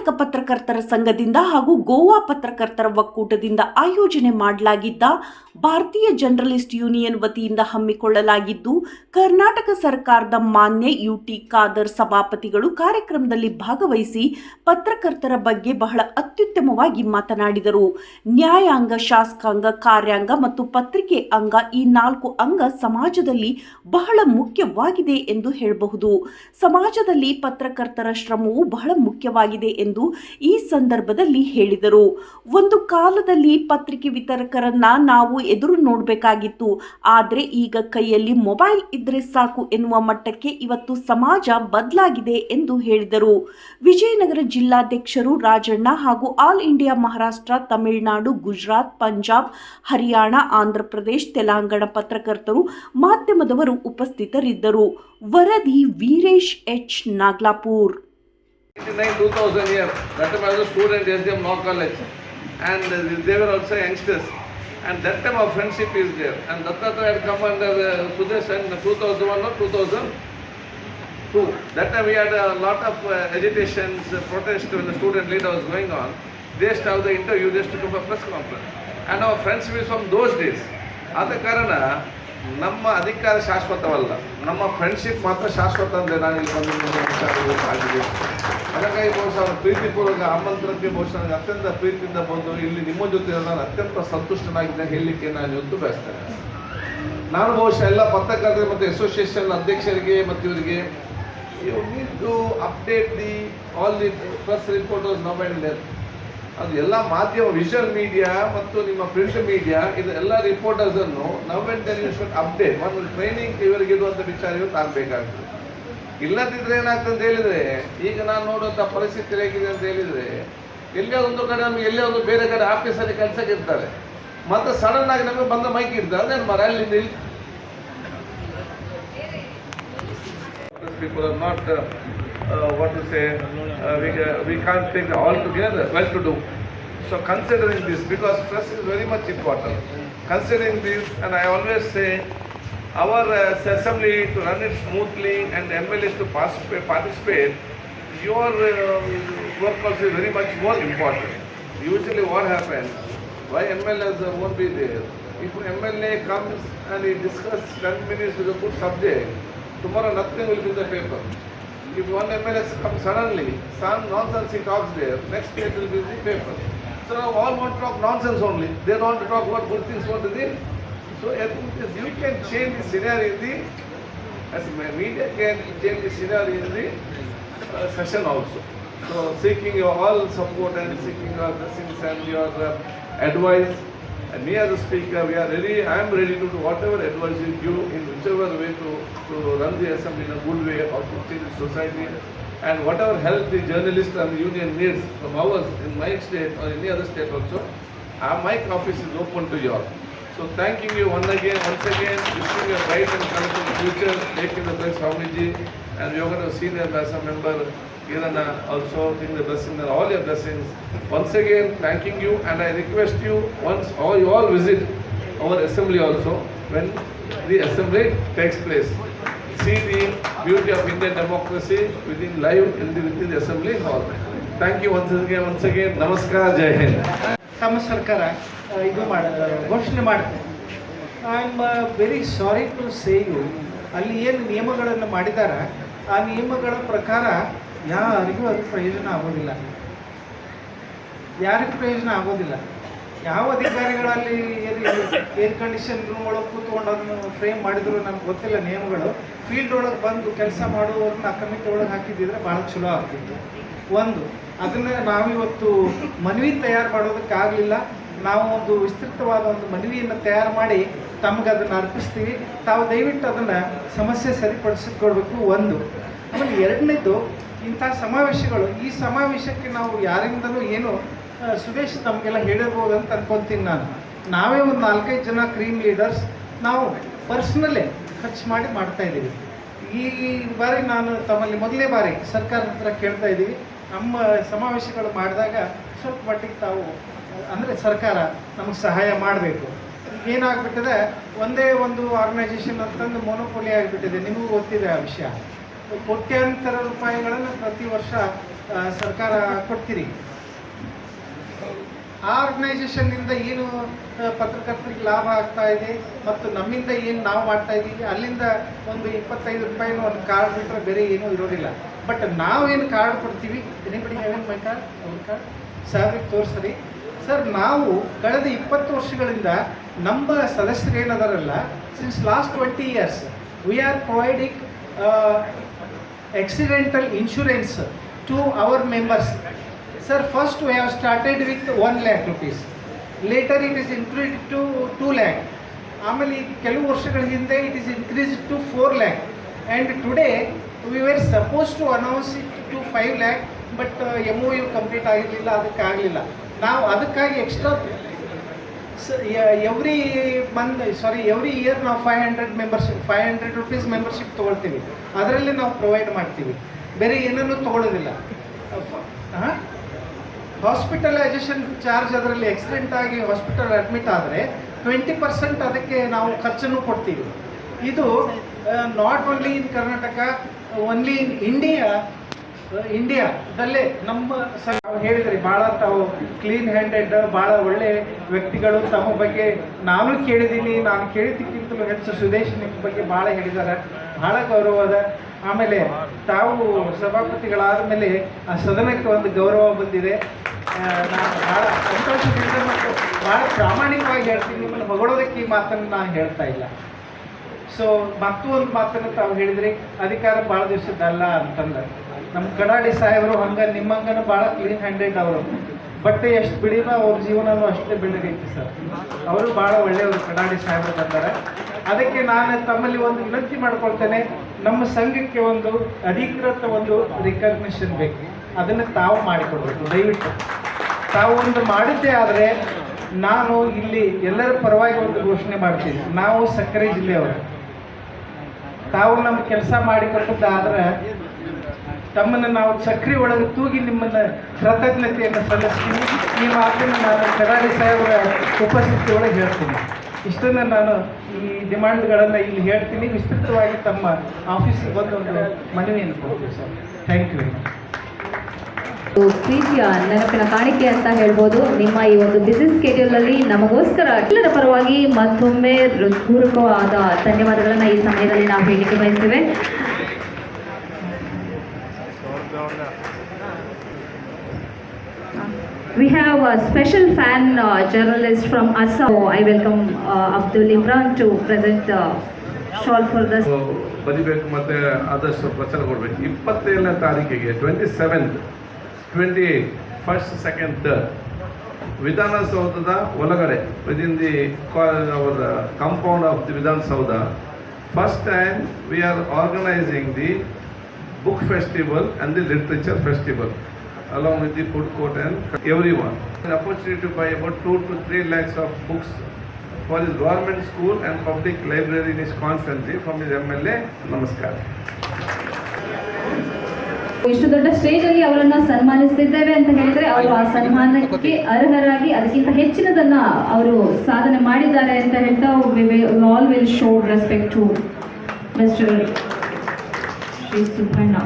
ಕರ್ನಾಟಕ ಪತ್ರಕರ್ತರ ಸಂಘದಿಂದ ಹಾಗೂ ಗೋವಾ ಪತ್ರಕರ್ತರ ಒಕ್ಕೂಟದಿಂದ ಆಯೋಜನೆ ಮಾಡಲಾಗಿದ್ದ ಭಾರತೀಯ ಜರ್ನಲಿಸ್ಟ್ ಯೂನಿಯನ್ ವತಿಯಿಂದ ಹಮ್ಮಿಕೊಳ್ಳಲಾಗಿದ್ದು, ಕರ್ನಾಟಕ ಸರ್ಕಾರದ ಮಾನ್ಯ ಯುಟಿ ಖಾದರ್ ಸಭಾಪತಿಗಳು ಕಾರ್ಯಕ್ರಮದಲ್ಲಿ ಭಾಗವಹಿಸಿ ಪತ್ರಕರ್ತರ ಬಗ್ಗೆ ಬಹಳ ಅತ್ಯುತ್ತಮವಾಗಿ ಮಾತನಾಡಿದರು. ನ್ಯಾಯಾಂಗ, ಶಾಸಕಾಂಗ, ಕಾರ್ಯಾಂಗ ಮತ್ತು ಪತ್ರಿಕೆ ಅಂಗ ಈ ನಾಲ್ಕು ಅಂಗ ಸಮಾಜದಲ್ಲಿ ಬಹಳ ಮುಖ್ಯವಾಗಿದೆ ಎಂದು ಹೇಳಬಹುದು. ಸಮಾಜದಲ್ಲಿ ಪತ್ರಕರ್ತರ ಶ್ರಮವು ಬಹಳ ಮುಖ್ಯವಾಗಿದೆ ಎಂದು ಈ ಸಂದರ್ಭದಲ್ಲಿ ಹೇಳಿದರು. ಒಂದು ಕಾಲದಲ್ಲಿ ಪತ್ರಿಕೆ ವಿತರಕರನ್ನ ನಾವು ಎದುರು ನೋಡಬೇಕಾಗಿತ್ತು. ಆದರೆ ಈಗ ಕೈಯಲ್ಲಿ ಮೊಬೈಲ್ ಇದ್ರೆ ಸಾಕು ಎನ್ನುವ ಮಟ್ಟಕ್ಕೆ ಇವತ್ತು ಸಮಾಜ ಬದಲಾಗಿದೆ ಎಂದು ಹೇಳಿದರು. ವಿಜಯನಗರ ಜಿಲ್ಲಾಧ್ಯಕ್ಷರು ರಾಜಣ್ಣ ಹಾಗೂ ಆಲ್ ಇಂಡಿಯಾ ಮಹಾರಾಷ್ಟ್ರ, ತಮಿಳುನಾಡು, ಗುಜರಾತ್, ಪಂಜಾಬ್, ಹರಿಯಾಣ, ಆಂಧ್ರಪ್ರದೇಶ್, ತೆಲಂಗಾಣ ಪತ್ರಕರ್ತರು, ಮಾಧ್ಯಮದವರು ಉಪಸ್ಥಿತರಿದ್ದರು. ವರದಿ Veeresh H. Naglapur. 99 2000 year. That time I was a student SDM Law College, and uh, they were also youngsters. And that time our friendship is there. And Dattatra had come under uh, Sudesh in 2001 or 2002. That time we had a lot of uh, agitations, uh, protests when the student leader was going on. They used to have the interview, they used to do a press conference. And our friendship is from those days. ಆದ ಕಾರಣ ನಮ್ಮ ಅಧಿಕಾರ ಶಾಶ್ವತವಲ್ಲ. ನಮ್ಮ friendship ಮಾತ್ರ ಶಾಶ್ವತ ಅಂದರೆ ನಾನು ಇಲ್ಲಿ ಬಂದು ಆಗಿದೆ. ಅದಕ್ಕಾಗಿ ಬಹುಶಃ ಪ್ರೀತಿಪೂರ್ವಕ ಆಮಂತ್ರಣಕ್ಕೆ ಬಹುಶಃ ನನಗೆ ಅತ್ಯಂತ ಪ್ರೀತಿಯಿಂದ ಬಂದು ಇಲ್ಲಿ ನಿಮ್ಮ ಜೊತೆ ನಾನು ಅತ್ಯಂತ ಸಂತುಷ್ಟನಾಗಿದ್ದ ಹೇಳಲಿಕ್ಕೆ ನಾನು ಇವತ್ತು ಬಯಸ್ತೇನೆ. ನಾನು ಬಹುಶಃ ಎಲ್ಲ ಪತ್ರಕರ್ತರು ಮತ್ತು ಅಸೋಸಿಯೇಷನ್ ಅಧ್ಯಕ್ಷರಿಗೆ ಮತ್ತು ಇವರಿಗೆ you need to update the all the press reporters now and ಅದು ಎಲ್ಲ ಮಾಧ್ಯಮ ವಿಜುವಲ್ ಮೀಡಿಯಾ ಮತ್ತು ನಿಮ್ಮ ಪ್ರಿಂಟ್ ಮೀಡಿಯಾ ಇದು ಎಲ್ಲ ರಿಪೋರ್ಟರ್ಸ್ ಅನ್ನು now and then you should update ಒಂದು ಟ್ರೈನಿಂಗ್ ಇವರಿಗೆ ಇರುವಂಥ ವಿಚಾರ ಇವತ್ತು ಆಗಬೇಕಾಗ್ತದೆ. ಇಲ್ಲದಿದ್ರೆ ಏನಾಗ್ತದೆ ಅಂತ ಹೇಳಿದ್ರೆ ಈಗ ನಾನು ನೋಡುವಂಥ ಪರಿಸ್ಥಿತಿ ಹೇಗಿದೆ ಅಂತ ಹೇಳಿದ್ರೆ ಎಲ್ಲೇ ಒಂದು ಕಡೆ ನಮ್ಗೆ ಎಲ್ಲೇ ಒಂದು ಬೇರೆ ಕಡೆ ಆಫೀಸಲ್ಲಿ ಕೆಲಸಕ್ಕೆ ಇರ್ತಾರೆ. ಮತ್ತೆ ಸಡನ್ ಆಗಿ ನಮಗೆ ಬಂದ ಮೈಕ್ ಇರ್ತಾರೆ ಅದೇನು ಮರ ಅಲ್ಲಿ ನಿಲ್. People uh, uh, what to say uh, we, uh, we can't think all together well to do so considering this because press is very much important considering this and i always say our uh, assembly to run it smoothly and MLAs to participate, participate your uh, work also is very much more important. Usually what happens, why MLAs won't be there? If MLA comes and he discusses 10 minutes with a good subject, tomorrow nothing will be in the paper. If one MLA comes suddenly, some nonsense he talks there, next day it will be the paper. So now all want to talk nonsense only. They don't want to talk what good things want to do. So I think this, you can change the scenario in the, as media can change the scenario in the uh, session also. So seeking your all support and seeking your blessings and your uh, advice. And me as a speaker, we are ready, I am ready to do whatever advice you give in whichever way to, to run the assembly in a good way or to change the society. And whatever help the journalist and the union needs from ours in my state or any other state also, uh, my office is open to you all. So thanking you once again, once again, wishing a bright and colorful future, taking the best Swamiji, and we are going to see them as a member, Kirana also, taking the blessing and all your blessings. Once again, thanking you, and I request you, once all you all visit our assembly also, when the assembly takes place. See the beauty of Indian democracy within live in the, within the assembly hall. Thank you once again, once again, Namaskar, Jai Hind. ತಮ್ಮ ಸರ್ಕಾರ ಇದು ಮಾಡ ಘೋಷಣೆ ಮಾಡುತ್ತೆ I am very sorry to say you ಅಲ್ಲಿ ಏನು ನಿಯಮಗಳನ್ನು ಮಾಡಿದಾರ, ಆ ನಿಯಮಗಳ ಪ್ರಕಾರ ಯಾರಿಗೂ ಅದು ಪ್ರಯೋಜನ ಆಗೋದಿಲ್ಲ. ಯಾರಿಗೂ ಪ್ರಯೋಜನ ಆಗೋದಿಲ್ಲ. ಯಾವ ಅಧಿಕಾರಿಗಳಲ್ಲಿ ಏರ್ ಕಂಡೀಷನ್ ರೂಮ್ ಒಳಗೆ ಕೂತ್ಕೊಂಡು ಅದನ್ನು ಫ್ರೇಮ್ ಮಾಡಿದ್ರು ನನಗೆ ಗೊತ್ತಿಲ್ಲ ನಿಯಮಗಳು. ಫೀಲ್ಡ್ ಒಳಗೆ ಬಂದು ಕೆಲಸ ಮಾಡುವವ್ರನ್ನ ಅಕಮಿಟಿ ಕಮಿಟಿ ಒಳಗೆ ಹಾಕಿದ್ದಿದ್ರೆ ಭಾಳ ಚಲೋ ಆಗ್ತಿತ್ತು. ಒಂದು, ಅದನ್ನ ನಾವಿವತ್ತು ಮನವಿ ತಯಾರು ಮಾಡೋದಕ್ಕಾಗಲಿಲ್ಲ ನಾವು ಒಂದು ವಿಸ್ತೃತವಾದ ಒಂದು ಮನವಿಯನ್ನು ತಯಾರು ಮಾಡಿ ತಮಗೆ ಅದನ್ನು ಅರ್ಪಿಸ್ತೀವಿ. ತಾವು ದಯವಿಟ್ಟು ಅದನ್ನು ಸಮಸ್ಯೆ ಸರಿಪಡಿಸಿಕೊಡ್ಬೇಕು. ಒಂದು, ಆಮೇಲೆ ಎರಡನೇದು ಇಂಥ ಸಮಾವೇಶಗಳು. ಈ ಸಮಾವೇಶಕ್ಕೆ ನಾವು ಯಾರಿಂದಲೂ ಏನು ಸುದೇಶ್ ತಮಗೆಲ್ಲ ಹೇಳಿರ್ಬೋದು ಅಂತ ಅನ್ಕೊಂತೀನಿ ನಾನು. ನಾವೇ ಒಂದು ನಾಲ್ಕೈದು ಜನ ಕ್ರೀಮ್ ಲೀಡರ್ಸ್ ನಾವು ಪರ್ಸ್ನಲ್ಲೇ ಖರ್ಚು ಮಾಡಿ ಮಾಡ್ತಾ ಇದ್ದೀವಿ. ಈ ಬಾರಿ ನಾನು ತಮ್ಮಲ್ಲಿ ಮೊದಲನೇ ಬಾರಿ ಸರ್ಕಾರದ ಹತ್ರ ಕೇಳ್ತಾ ಇದ್ದೀವಿ. ನಮ್ಮ ಸಮಾವೇಶಗಳು ಮಾಡಿದಾಗ ಸ್ವಲ್ಪ ಮಟ್ಟಿಗೆ ತಾವು, ಅಂದರೆ ಸರ್ಕಾರ ನಮಗೆ ಸಹಾಯ ಮಾಡಬೇಕು. ಏನಾಗ್ಬಿಟ್ಟಿದೆ, ಒಂದೇ ಒಂದು ಆರ್ಗನೈಸೇಷನ್ ಅಂತಂದು ಮೊನೋಪೊಲಿ ಆಗಿಬಿಟ್ಟಿದೆ. ನಿಮಗೂ ಗೊತ್ತಿದೆ ಆ ವಿಷಯ. ಕೋಟ್ಯಾಂತರ ರೂಪಾಯಿಗಳನ್ನು ಪ್ರತಿ ವರ್ಷ ಸರ್ಕಾರ ಕೊಡ್ತೀರಿ. ಆ ಆರ್ಗನೈಸೇಷನ್ನಿಂದ ಏನು ಪತ್ರಕರ್ತರಿಗೆ ಲಾಭ ಆಗ್ತಾ ಇದೆ ಮತ್ತು ನಮ್ಮಿಂದ ಏನು ನಾವು ಮಾಡ್ತಾ ಇದ್ದೀವಿ ಅಲ್ಲಿಂದ ಒಂದು ಇಪ್ಪತ್ತೈದು ರೂಪಾಯಿನೂ ಒಂದು ಕಾರ್ಡ್ ಬಿಟ್ಟರೆ ಬೇರೆ ಏನೂ ಇರೋದಿಲ್ಲ. ಬಟ್ ನಾವೇನು ಕಾರ್ಡ್ ಕೊಡ್ತೀವಿ? ಎನಿಬಡಿ ಹ್ಯಾವಿಂಗ್ ಮೈ ಕಾರ್ಡ್ ಅವ್ರ ಕಾರ್ಡ್ ಸಾರಿಗೆ ತೋರಿಸ್ರಿ. ಸರ್ ನಾವು ಕಳೆದ ಇಪ್ಪತ್ತು ವರ್ಷಗಳಿಂದ ನಮ್ಮ ಸದಸ್ಯರು ಏನದಾರಲ್ಲ since last twenty years we are providing accidental insurance to our members. Sir, first we have started with 1 lakh rupees. Later it is increased to 2 lakh. ಆಮೇಲೆ ಈ ಕೆಲವು ವರ್ಷಗಳ ಹಿಂದೆ it is increase to four lakh and today we were suppose to announce it to five lakh but M O U complete ಆಗಿರಲಿಲ್ಲ ಅದಕ್ಕೆ ಆಗಲಿಲ್ಲ. ನಾವು ಅದಕ್ಕಾಗಿ extra every month sorry every year ನಾವು five hundred membership five hundred rupees membership ತೊಗೊಳ್ತೀವಿ. ಅದರಲ್ಲಿ ನಾವು provide ಮಾಡ್ತೀವಿ. ಬೇರೆ ಏನನ್ನೂ ತೊಗೊಳ್ಳೋದಿಲ್ಲ ಹಾಂ? ಹಾಸ್ಪಿಟಲೈಸೇಷನ್ ಚಾರ್ಜ್ ಅದರಲ್ಲಿ ಆಕ್ಸಿಡೆಂಟ್ ಆಗಿ ಹಾಸ್ಪಿಟಲ್ ಅಡ್ಮಿಟ್ ಆದರೆ ಟ್ವೆಂಟಿ ಪರ್ಸೆಂಟ್ ಅದಕ್ಕೆ ನಾವು ಖರ್ಚನ್ನು ಕೊಡ್ತೀವಿ. ಇದು not only in Karnataka only in India ಇಂಡಿಯಾದಲ್ಲೇ ನಮ್ಮ ಸ ಹೇಳಿದ್ರಿ ಭಾಳ ತಾವು ಕ್ಲೀನ್ ಹ್ಯಾಂಡೆಡ್ ಭಾಳ ಒಳ್ಳೆ ವ್ಯಕ್ತಿಗಳು. ತಮ್ಮ ಬಗ್ಗೆ ನಾನು ಕೇಳಿದ್ದೀನಿ, ನಾನು ಕೇಳಿದ್ದಕ್ಕಿಂತಲೂ ಹೆಚ್ಚು ಸುದೇಶ್ ನಿಮ್ಮ ಬಗ್ಗೆ ಭಾಳ ಹೇಳಿದ್ದಾರೆ. ಭಾಳ ಗೌರವದ ಆಮೇಲೆ ತಾವು ಸಭಾಪತಿಗಳಾದ ಮೇಲೆ ಆ ಸದನಕ್ಕೆ ಒಂದು ಗೌರವ ಬಂದಿದೆ. ನಾನು ಭಾಳ ಸಂತೋಷದಿಂದ ಮತ್ತು ಭಾಳ ಪ್ರಾಮಾಣಿಕವಾಗಿ ಹೇಳ್ತೀನಿ, ನಿಮ್ಮನ್ನು ಹೊಗಳೋದಕ್ಕೆ ಈ ಮಾತನ್ನು ನಾನು ಹೇಳ್ತಾ ಇಲ್ಲ. ಸೊ ಮತ್ತೊಂದು ಮಾತನ್ನು ತಾವು ಹೇಳಿದ್ರಿ, ಅಧಿಕಾರ ಭಾಳ ದಿವಸದ್ದಲ್ಲ ಅಂತಂದ್ರೆ, ನಮ್ಮ ಕಡಾಡಿ ಸಾಹೇಬರು ಹಂಗೆ ನಿಮ್ಮಂಗನ ಭಾಳ ಕ್ಲೀನ್ ಹ್ಯಾಂಡೆಡ್ ಅವರು. ಬಟ್ಟೆ ಎಷ್ಟು ಬಿಡಿನೋ ಅವ್ರ ಜೀವನನೂ ಅಷ್ಟೇ ಬೆಳಗೈತಿ ಸರ್. ಅವರು ಭಾಳ ಒಳ್ಳೆಯವರು ಕಡಾಡಿ ಸಾಹೇಬರು ಬಂದಾರೆ. ಅದಕ್ಕೆ ನಾನು ತಮ್ಮಲ್ಲಿ ಒಂದು ವಿನಂತಿ ಮಾಡ್ಕೊಳ್ತೇನೆ, ನಮ್ಮ ಸಂಘಕ್ಕೆ ಒಂದು ಅಧಿಕೃತ ಒಂದು ರಿಕಗ್ನಿಷನ್ ಬೇಕು. ಅದನ್ನು ತಾವು ಮಾಡಿಕೊಡ್ಬೇಕು, ದಯವಿಟ್ಟು. ತಾವು ಒಂದು ಮಾಡಿದ್ದೇ ಆದರೆ ನಾನು ಇಲ್ಲಿ ಎಲ್ಲರ ಪರವಾಗಿ ಒಂದು ಘೋಷಣೆ ಮಾಡ್ತೀನಿ. ನಾವು ಸಕ್ಕರೆ ಜಿಲ್ಲೆಯವರು. ತಾವು ನಮ್ಮ ಕೆಲಸ ಮಾಡಿಕೊಟ್ಟದ್ದಾದ್ರೆ ತಮ್ಮನ್ನು ನಾವು ಸಕ್ರೆ ಒಳಗೆ ತೂಗಿ ನಿಮ್ಮನ್ನು ಕೃತಜ್ಞತೆಯನ್ನು ಸಲ್ಲಿಸ್ತೀನಿ. ಈ ಮಾತನ್ನು ನಾನು ಕರಾಡಿ ಸಾಹೇಬರ ಉಪಸ್ಥಿತಿ ಒಳಗೆ ಹೇಳ್ತೀನಿ. ಇಷ್ಟನ್ನು ನಾನು ಈ ಡಿಮಾಂಡ್ಗಳನ್ನು ಇಲ್ಲಿ ಹೇಳ್ತೀನಿ. ವಿಸ್ತೃತವಾಗಿ ತಮ್ಮ ಆಫೀಸಿಗೆ ಬಂದು ಒಂದು ಮನವಿಯನ್ನು ಕೊಡ್ತೀನಿ ಸರ್. ಥ್ಯಾಂಕ್ ಯು ಪ್ರೀತಿಯ ನೆನಪಿನ ಕಾಣಿಕೆ ಅಂತ ಹೇಳ್ಬೋದು. ನಿಮ್ಮ ಈ ಒಂದು ಬಿಸಿ ಸ್ಕೆಡ್ಯೂಲ್ ಅಲ್ಲಿ ನಮಗೋಸ್ಕರ ಎಲ್ಲರ ಪರವಾಗಿ ಮತ್ತೊಮ್ಮೆ ಹೃತ್ಪೂರ್ವಕವಾದ ಧನ್ಯವಾದಗಳನ್ನ ಈ ಸಮಯದಲ್ಲಿ ನಾವು ಹೇಳಿಕೆ ಬಯಸ್ತೇವೆ. We have a special fan uh, journalist from Assam. I welcome uh, Abdul Imran shawl for the ಬರಿಬೇಕು ಮತ್ತೆ ಆದಷ್ಟು ಪ್ರಚಾರ ಕೊಡಬೇಕು. ಇಪ್ಪತ್ತೇಳನೇ ತಾರೀಕಿಗೆ twenty seventh twenty first second third ವಿಧಾನಸೌಧದ ಒಳಗಡೆ within the our compound of the Vidhana Soudha first time we are organising the book festival and the literature festival along with the food court and everyone. An opportunity to buy about 2 to 3 lakhs of books for his government school and public library in his constituency from his MLA. Namaskar. ಇಷ್ಟು ದೊಡ್ಡ stage ಅಲ್ಲಿ ಅವರನ್ನ ಸನ್ಮಾನಿಸ್ತಿದ್ದೇವೆ ಅಂತ ಹೇಳಿದ್ರೆ ಅವರು ಆ ಸನ್ಮಾನಕ್ಕೆ ಅರ್ಹರಾಗಿ ಅದಕ್ಕಿಂತ ಹೆಚ್ಚಿನದನ್ನ ಅವರು ಸಾಧನೆ ಮಾಡಿದ್ದಾರೆ ಅಂತ ಹೇಳ್ತಾ all will show respect to mister Shri Subbanna